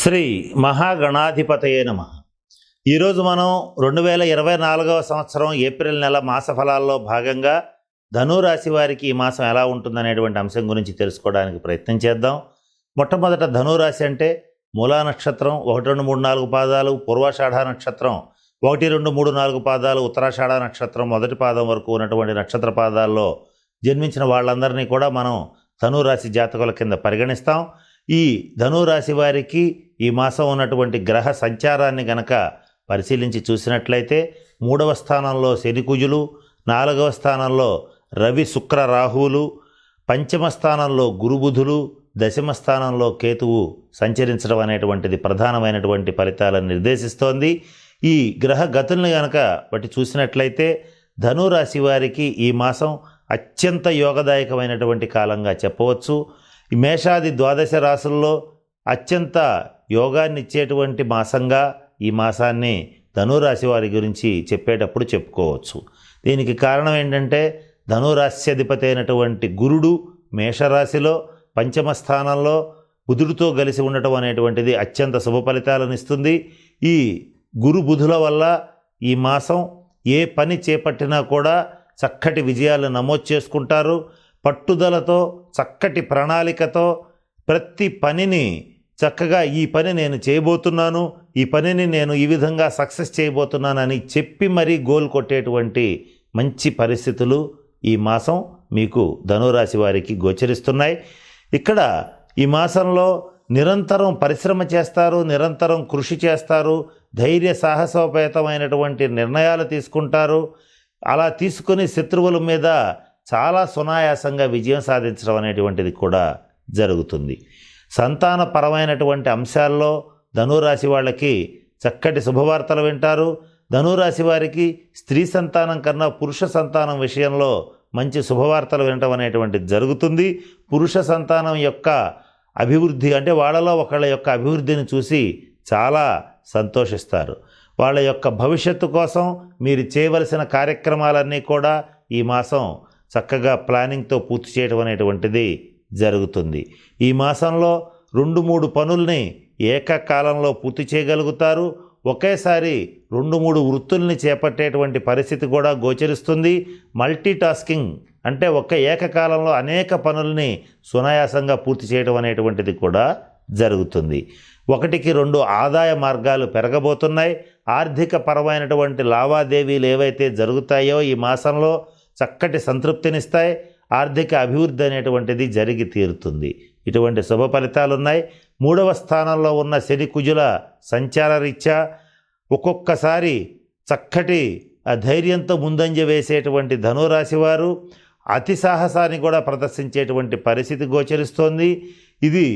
శ్రీ మహాగణాధిపతయే నమ. ఈరోజు మనం రెండు వేల ఇరవై నాలుగవ సంవత్సరం ఏప్రిల్ నెల మాస ఫలాల్లో భాగంగా ధనురాశి వారికి ఈ మాసం ఎలా ఉంటుందనేటువంటి అంశం గురించి తెలుసుకోవడానికి ప్రయత్నం చేద్దాం. మొట్టమొదట ధనురాశి అంటే మూలా నక్షత్రం ఒకటి రెండు మూడు నాలుగు పాదాలు పూర్వాషాఢ నక్షత్రం ఒకటి రెండు మూడు నాలుగు పాదాలు ఉత్తరాషాఢ నక్షత్రం మొదటి పాదం వరకు ఉన్నటువంటి నక్షత్ర పాదాల్లో జన్మించిన వాళ్ళందరినీ కూడా మనం ధనురాశి జాతకుల కింద పరిగణిస్తాం. ఈ ధనురాశి వారికి ఈ మాసం ఉన్నటువంటి గ్రహ సంచారాన్ని గనక పరిశీలించి చూసినట్లయితే మూడవ స్థానంలో శనికుజులు నాలుగవ స్థానంలో రవి శుక్ర రాహువులు పంచమ స్థానంలో గురుబుధులు దశమ స్థానంలో కేతువు సంచరించడం అనేటువంటిది ప్రధానమైనటువంటి ఫలితాలను నిర్దేశిస్తోంది. ఈ గ్రహ గతుల్ని గనక బట్టి చూసినట్లయితే ధనురాశి వారికి ఈ మాసం అత్యంత యోగదాయకమైనటువంటి కాలంగా చెప్పవచ్చు. ఈ మేషాది ద్వాదశ రాసుల్లో అత్యంత యోగాన్ని ఇచ్చేటువంటి మాసంగా ఈ మాసాన్ని ధనురాశి వారి గురించి చెప్పేటప్పుడు చెప్పుకోవచ్చు. దీనికి కారణం ఏంటంటే ధనురాశ్యధిపతి అయినటువంటి గురుడు మేషరాశిలో పంచమ స్థానంలో బుధుడితో కలిసి ఉండటం అనేటువంటిది అత్యంత శుభ ఫలితాలను ఇస్తుంది. ఈ గురు బుధుల వల్ల ఈ మాసం ఏ పని చేపట్టినా కూడా చక్కటి విజయాలు నమోదు చేసుకుంటారు. పట్టుదలతో చక్కటి ప్రణాళికతో ప్రతి పనిని చక్కగా ఈ పని నేను చేయబోతున్నాను ఈ పనిని నేను ఈ విధంగా సక్సెస్ చేయబోతున్నానని చెప్పి మరీ గోల్ కొట్టేటువంటి మంచి పరిస్థితులు ఈ మాసం మీకు ధనురాశి వారికి గోచరిస్తున్నాయి. ఇక్కడ ఈ మాసంలో నిరంతరం పరిశ్రమ చేస్తారు నిరంతరం కృషి చేస్తారు ధైర్య సాహసోపేతమైనటువంటి నిర్ణయాలు తీసుకుంటారు. అలా తీసుకుని శత్రువుల మీద చాలా సునాయాసంగా విజయం సాధించడం అనేటువంటిది కూడా జరుగుతుంది. సంతానపరమైనటువంటి అంశాల్లో ధనురాశి వాళ్ళకి చక్కటి శుభవార్తలు వింటారు. ధనురాశి వారికి స్త్రీ సంతానం కన్నా పురుష సంతానం విషయంలో మంచి శుభవార్తలు వినటం అనేటువంటిది జరుగుతుంది. పురుష సంతానం యొక్క అభివృద్ధి అంటే వాళ్ళలో ఒకళ్ళ యొక్క అభివృద్ధిని చూసి చాలా సంతోషిస్తారు. వాళ్ళ యొక్క భవిష్యత్తు కోసం మీరు చేయవలసిన కార్యక్రమాలన్నీ కూడా ఈ మాసం చక్కగా ప్లానింగ్తో పూర్తి చేయడం అనేటువంటిది జరుగుతుంది. ఈ మాసంలో రెండు మూడు పనుల్ని ఏకకాలంలో పూర్తి చేయగలుగుతారు. ఒకేసారి రెండు మూడు వృత్తుల్ని చేపట్టేటువంటి పరిస్థితి కూడా గోచరిస్తుంది. మల్టీ టాస్కింగ్ అంటే ఒక ఏకకాలంలో అనేక పనుల్ని సునాయాసంగా పూర్తి చేయడం అనేటువంటిది కూడా జరుగుతుంది. ఒకటికి రెండు ఆదాయ మార్గాలు పెరగబోతున్నాయి. ఆర్థిక పరమైనటువంటి లావాదేవీలు ఏవైతే జరుగుతాయో ఈ మాసంలో చక్కటి సంతృప్తినిస్తాయి ఆర్థిక అభివృద్ధి అనేటువంటిది జరిగి తీరుతుంది. ఇటువంటి శుభ ఫలితాలు ఉన్నాయి మూడవ స్థానంలో ఉన్న శని కుజుల సంచార రీత్యా ఒక్కొక్కసారి చక్కటి ఆ ధైర్యంతో ముందంజ వేసేటువంటి ధనురాశి వారు అతి సాహసాన్ని కూడా ప్రదర్శించేటువంటి పరిస్థితి గోచరిస్తోంది. ఇది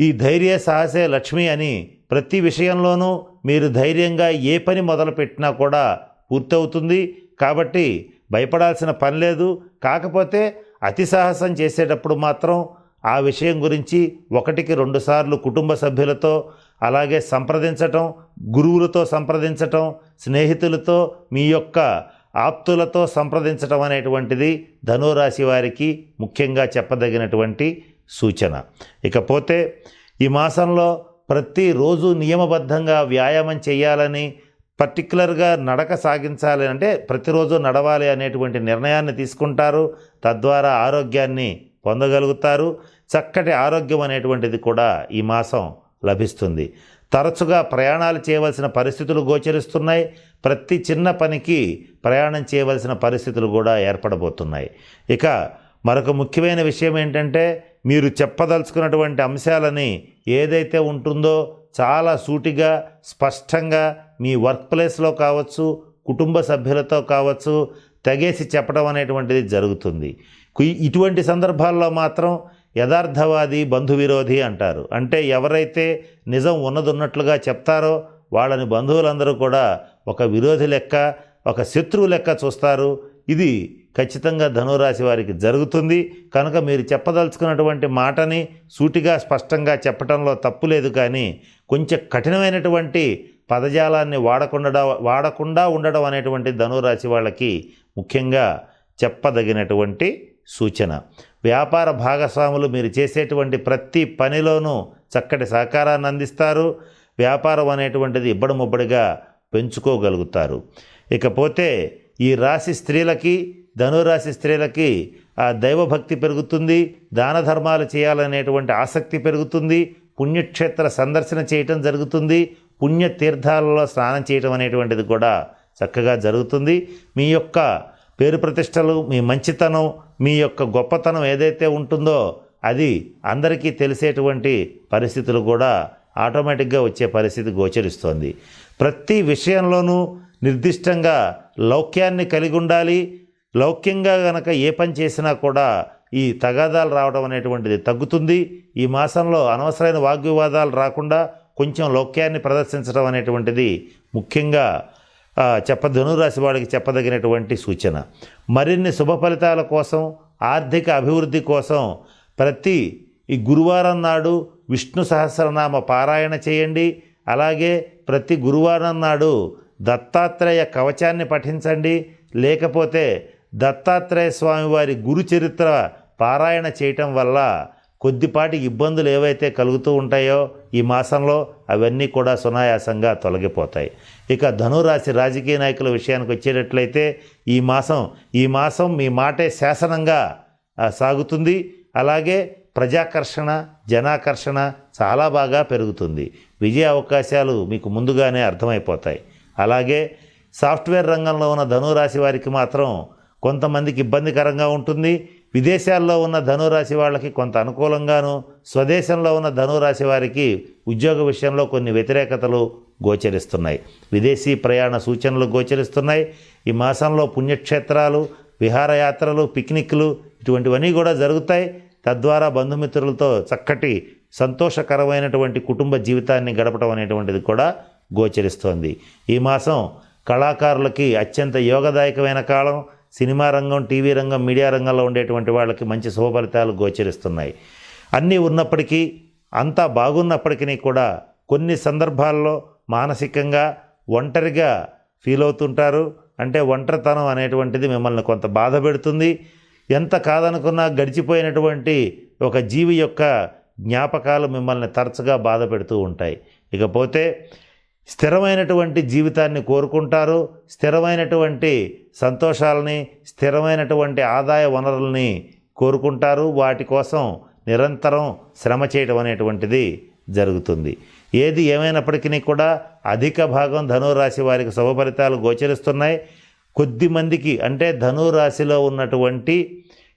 ఈ ధైర్య సాహసే లక్ష్మి అని ప్రతి విషయంలోనూ మీరు ధైర్యంగా ఏ పని మొదలుపెట్టినా కూడా పూర్తవుతుంది. కాబట్టి భయపడాల్సిన పని లేదు. కాకపోతే అతి సాహసం చేసేటప్పుడు మాత్రం ఆ విషయం గురించి ఒకటికి రెండుసార్లు కుటుంబ సభ్యులతో అలాగే సంప్రదించటం గురువులతో సంప్రదించటం స్నేహితులతో మీ యొక్క ఆప్తులతో సంప్రదించటం అనేటువంటిది ధనురాశి వారికి ముఖ్యంగా చెప్పదగినటువంటి సూచన. ఇకపోతే ఈ మాసంలో ప్రతిరోజు నియమబద్ధంగా వ్యాయామం చేయాలని పర్టికులర్గా నడక సాగించాలి అంటే ప్రతిరోజు నడవాలి అనేటువంటి నిర్ణయాన్ని తీసుకుంటారు. తద్వారా ఆరోగ్యాన్ని పొందగలుగుతారు. చక్కటి ఆరోగ్యం అనేటువంటిది కూడా ఈ మాసం లభిస్తుంది. తరచుగా ప్రయాణాలు చేయవలసిన పరిస్థితులు గోచరిస్తున్నాయి. ప్రతి చిన్న పనికి ప్రయాణం చేయవలసిన పరిస్థితులు కూడా ఏర్పడబోతున్నాయి. ఇక మరొక ముఖ్యమైన విషయం ఏంటంటే మీరు చెప్పదలుచుకున్నటువంటి అంశాలని ఏదైతే ఉంటుందో చాలా సూటిగా స్పష్టంగా మీ వర్క్ ప్లేస్లో కావచ్చు కుటుంబ సభ్యులతో కావచ్చు తెగేసి చెప్పడం అనేటువంటిది జరుగుతుంది. ఇటువంటి సందర్భాల్లో మాత్రం యథార్థవాది బంధు విరోధి అంటారు. అంటే ఎవరైతే నిజం ఉన్నదున్నట్లుగా చెప్తారో వాళ్ళని బంధువులందరూ కూడా ఒక విరోధి లెక్క ఒక శత్రువు లెక్క చూస్తారు. ఇది ఖచ్చితంగా ధనురాశి వారికి జరుగుతుంది. కనుక మీరు చెప్పదలుచుకున్నటువంటి మాటని సూటిగా స్పష్టంగా చెప్పడంలో తప్పు లేదు కానీ కొంచెం కఠినమైనటువంటి పదజాలాన్ని వాడకుండా వాడకుండా ఉండడం అనేటువంటి ధనురాశి వాళ్ళకి ముఖ్యంగా చెప్పదగినటువంటి సూచన. వ్యాపార భాగస్వాములు మీరు చేసేటువంటి ప్రతి పనిలోనూ చక్కటి సహకారాన్ని అందిస్తారు. వ్యాపారం అనేటువంటిది ఇబ్బడి ముబ్బడిగా పెంచుకోగలుగుతారు. ఇకపోతే ఈ రాశి స్త్రీలకి ధనురాశి స్త్రీలకి ఆ దైవభక్తి పెరుగుతుంది. దాన ధర్మాలు చేయాలనేటువంటి ఆసక్తి పెరుగుతుంది. పుణ్యక్షేత్ర సందర్శన చేయటం జరుగుతుంది. పుణ్యతీర్థాలలో స్నానం చేయటం అనేటువంటిది కూడా చక్కగా జరుగుతుంది. మీ యొక్క పేరు ప్రతిష్టలు మీ మంచితనం మీ యొక్క గొప్పతనం ఏదైతే ఉంటుందో అది అందరికీ తెలిసేటువంటి పరిస్థితులు కూడా ఆటోమేటిక్గా వచ్చే పరిస్థితి గోచరిస్తోంది. ప్రతి విషయంలోనూ నిర్దిష్టంగా లౌక్యాన్ని కలిగి ఉండాలి. లౌక్యంగా గనక ఏ పని చేసినా కూడా ఈ తగాదాలు రావడం అనేటువంటిది తగ్గుతుంది. ఈ మాసంలో అనవసరమైన వాగ్వివాదాలు రాకుండా కొంచెం లౌక్యాన్ని ప్రదర్శించడం అనేటువంటిది ముఖ్యంగా చెప్ప ధనురాశి వాడికి చెప్పదగినటువంటి సూచన. మరిన్ని శుభ ఫలితాల కోసం ఆర్థిక అభివృద్ధి కోసం ప్రతి ఈ గురువారం నాడు విష్ణు సహస్రనామ పారాయణ చేయండి. అలాగే ప్రతి గురువారం నాడు దత్తాత్రేయ కవచాన్ని పఠించండి. లేకపోతే దత్తాత్రేయ స్వామి వారి గురు చరిత్ర పారాయణ చేయటం వల్ల కొద్దిపాటి ఇబ్బందులు ఏవైతే కలుగుతూ ఉంటాయో ఈ మాసంలో అవన్నీ కూడా సునాయాసంగా తొలగిపోతాయి. ఇక ధనురాశి రాజకీయ నాయకుల విషయానికి వచ్చేటట్లయితే ఈ మాసం ఈ మాసం మీ మాటే శాసనంగా సాగుతుంది. అలాగే ప్రజాకర్షణ జనాకర్షణ చాలా బాగా పెరుగుతుంది. విజయ అవకాశాలు మీకు ముందుగానే అర్థమైపోతాయి. అలాగే సాఫ్ట్వేర్ రంగంలో ఉన్న ధనురాశి వారికి మాత్రం కొంతమందికి ఇబ్బందికరంగా ఉంటుంది. విదేశాల్లో ఉన్న ధనురాశి వాళ్ళకి కొంత అనుకూలంగాను స్వదేశంలో ఉన్న ధనురాశి వారికి ఉద్యోగ విషయంలో కొన్ని వ్యతిరేకతలు గోచరిస్తున్నాయి. విదేశీ ప్రయాణ సూచనలు గోచరిస్తున్నాయి. ఈ మాసంలో పుణ్యక్షేత్రాలు విహారయాత్రలు పిక్నిక్లు ఇటువంటివన్నీ కూడా జరుగుతాయి. తద్వారా బంధుమిత్రులతో చక్కటి సంతోషకరమైనటువంటి కుటుంబ జీవితాన్ని గడపడం అనేటువంటిది కూడా గోచరిస్తోంది. ఈ మాసం కళాకారులకి అత్యంత యోగదాయకమైన కాలం. సినిమా రంగం టీవీ రంగం మీడియా రంగంలో ఉండేటువంటి వాళ్ళకి మంచి శుభఫలితాలు గోచరిస్తున్నాయి. అన్నీ ఉన్నప్పటికీ అంతా బాగున్నప్పటికీ కూడా కొన్ని సందర్భాల్లో మానసికంగా ఒంటరిగా ఫీల్ అవుతుంటారు. అంటే ఒంటరితనం అనేటువంటిది మిమ్మల్ని కొంత బాధ పెడుతుంది. ఎంత కాదనుకున్నా గడిచిపోయినటువంటి ఒక జీవి యొక్క జ్ఞాపకాలు మిమ్మల్ని తరచుగా బాధ పెడుతూ ఉంటాయి. ఇకపోతే స్థిరమైనటువంటి జీవితాన్ని కోరుకుంటారు స్థిరమైనటువంటి సంతోషాలని స్థిరమైనటువంటి ఆదాయ వనరుల్ని కోరుకుంటారు. వాటి కోసం నిరంతరం శ్రమ చేయడం అనేటువంటిది జరుగుతుంది. ఏది ఏమైనప్పటికీ కూడా అధిక భాగం ధనురాశి వారికి శుభ ఫలితాలు గోచరిస్తున్నాయి. కొద్ది మందికి అంటే ధనురాశిలో ఉన్నటువంటి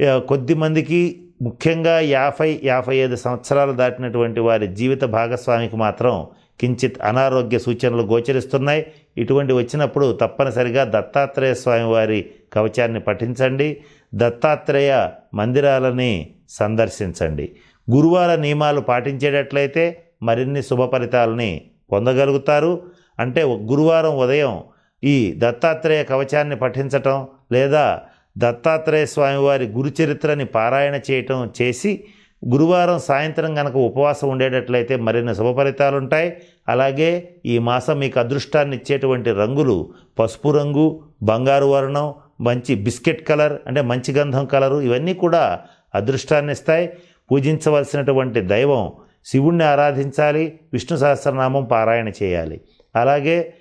కొద్దిమందికి కొద్ది మందికి ముఖ్యంగా యాభై యాభై ఐదు సంవత్సరాలు దాటినటువంటి వారి జీవిత భాగస్వామికి మాత్రం కించిత్ అనారోగ్య సూచనలు గోచరిస్తున్నాయి. ఇటువంటి వచ్చినప్పుడు తప్పనిసరిగా దత్తాత్రేయ స్వామివారి కవచాన్ని పఠించండి. దత్తాత్రేయ మందిరాలని సందర్శించండి. గురువార నియమాలు పాటించేటట్లయితే మరిన్ని శుభ ఫలితాలని పొందగలుగుతారు. అంటే గురువారం ఉదయం ఈ దత్తాత్రేయ కవచాన్ని పఠించటం లేదా దత్తాత్రేయ స్వామివారి గురుచరిత్రని పారాయణ చేయటం చేసి గురువారం సాయంత్రం కనుక ఉపవాసం ఉండేటట్లయితే మరిన్ని శుభ ఫలితాలు ఉంటాయి అలాగే ఈ మాసం మీకు అదృష్టాన్ని ఇచ్చేటువంటి రంగులు పసుపు రంగు బంగారు వర్ణం మంచి బిస్కెట్ కలర్ అంటే మంచి గంధం కలరు ఇవన్నీ కూడా అదృష్టాన్ని ఇస్తాయి. పూజించవలసినటువంటి దైవం శివుణ్ణి ఆరాధించాలి విష్ణు సహస్రనామం పారాయణ చేయాలి. అలాగే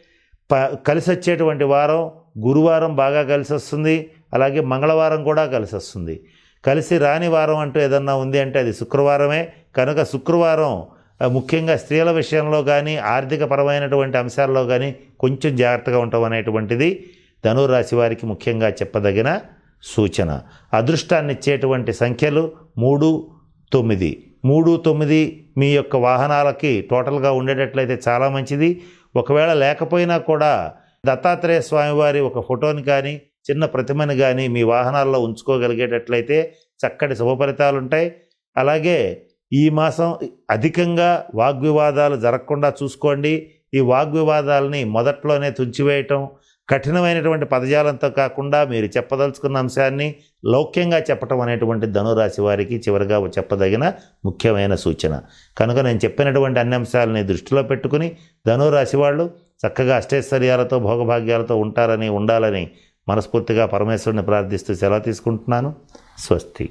ప కలిసి వచ్చేటువంటి వారం గురువారం బాగా కలిసి వస్తుంది అలాగే మంగళవారం కూడా కలిసి వస్తుంది కలిసి రాని వారం అంటూ ఏదన్నా ఉంది అంటే అది శుక్రవారమే. కనుక శుక్రవారం ముఖ్యంగా స్త్రీల విషయంలో కానీ ఆర్థిక పరమైనటువంటి అంశాల్లో కానీ కొంచెం జాగ్రత్తగా ఉండటం అనేటువంటిది ధనురాశి వారికి ముఖ్యంగా చెప్పదగిన సూచన. అదృష్టాన్ని ఇచ్చేటువంటి సంఖ్యలు మూడు తొమ్మిది. మూడు తొమ్మిది మీ యొక్క వాహనాలకి టోటల్గా ఉండేటట్లయితే చాలా మంచిది. ఒకవేళ లేకపోయినా కూడా దత్తాత్రేయ స్వామివారి ఒక ఫోటోని కానీ చిన్న ప్రతిమని కానీ మీ వాహనాల్లో ఉంచుకోగలిగేటట్లయితే చక్కటి శుభ ఫలితాలు ఉంటాయి అలాగే ఈ మాసం అధికంగా వాగ్వివాదాలు జరగకుండా చూసుకోండి. ఈ వాగ్వివాదాలని మొదట్లోనే తుంచివేయటం కఠినమైనటువంటి పదజాలంతో కాకుండా మీరు చెప్పదలుచుకున్న అంశాన్ని లౌక్యంగా చెప్పటం అనేటువంటి ధనురాశి వారికి చివరిగా చెప్పదగిన ముఖ్యమైన సూచన. కనుక నేను చెప్పినటువంటి అన్ని అంశాలని దృష్టిలో పెట్టుకుని ధనురాశి వాళ్ళు చక్కగా అష్టైశ్వర్యాలతో భోగభాగ్యాలతో ఉంటారని ఉండాలని మనస్ఫూర్తిగా పరమేశ్వరుని ప్రార్థిస్తూ సెలవు తీసుకుంటున్నాను. స్వస్తి.